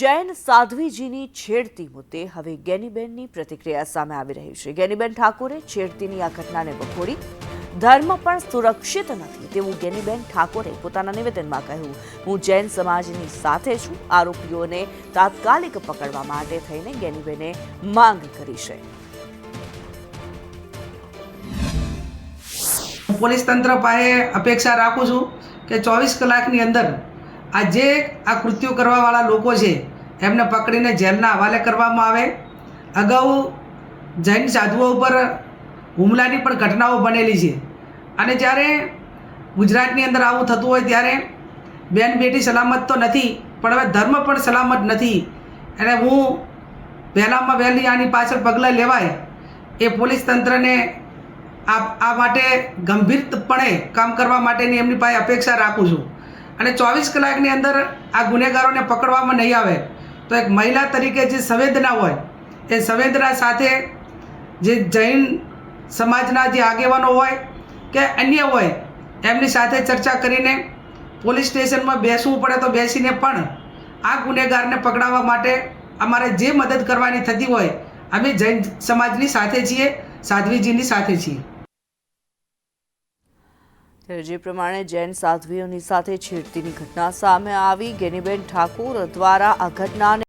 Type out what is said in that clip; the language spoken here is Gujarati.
જૈન સાધ્વીજીની છેડતી મુદ્દે હવે ગેનીબેનની પ્રતિક્રિયા સામે આવી રહી છે. ગેનીબેન ઠાકોરે છેડતીની આ ઘટનાને વખોડી ધર્મ પણ સુરક્ષિત નથી તેવું ગેનીબેન ઠાકોરે પોતાના નિવેદનમાં કહ્યું. હું જૈન સમાજની સાથે છું. આરોપીઓને તાત્કાલિક પકડવા માટે થઈને ગેનીબેને માંગ કરી છે. પોલીસ તંત્ર પાસે અપેક્ષા રાખું છું કે ચોવીસ કલાકની અંદર આ જે આ કૃત્યો કરવાવાળા લોકો છે, એમને પકડીને જેલના હવાલે કરવામાં આવે. અગાઉ જૈન સાધુઓ ઉપર હુમલાની પણ ઘટનાઓ બનેલી છે. અને જ્યારે ગુજરાતની અંદર આવું થતું હોય ત્યારે બેન બેટી સલામત તો નથી, પણ હવે ધર્મ પણ સલામત નથી. અને હું વહેલામાં વહેલી આની પાછળ પગલાં લેવાય એ પોલીસ તંત્રને આ આ માટે ગંભીરપણે કામ કરવા માટેની એમની પાસે અપેક્ષા રાખું છું. અને ચોવીસ કલાકની અંદર આ ગુનેગારોને પકડવામાં નહીં આવે, તો એક મહિલા તરીકે જે સંવેદના હોય, એ સંવેદના સાથે જે જૈન સમાજના જે આગેવાનો હોય કે અન્ય હોય, એમની સાથે ચર્ચા કરીને પોલીસ સ્ટેશનમાં બેસવું પડે તો બેસીને પણ આ ગુનેગારને પકડાવવા માટે અમારે જે મદદ કરવાની થતી હોય, અમે જૈન સમાજની સાથે છીએ, સાધ્વીજીની સાથે છીએ. જે પ્રમાણે જૈન સાધ્વીઓની સાથે છેડતીની ઘટના સામે આવી ગેનીબેન ઠાકુર દ્વારા આ ઘટનાને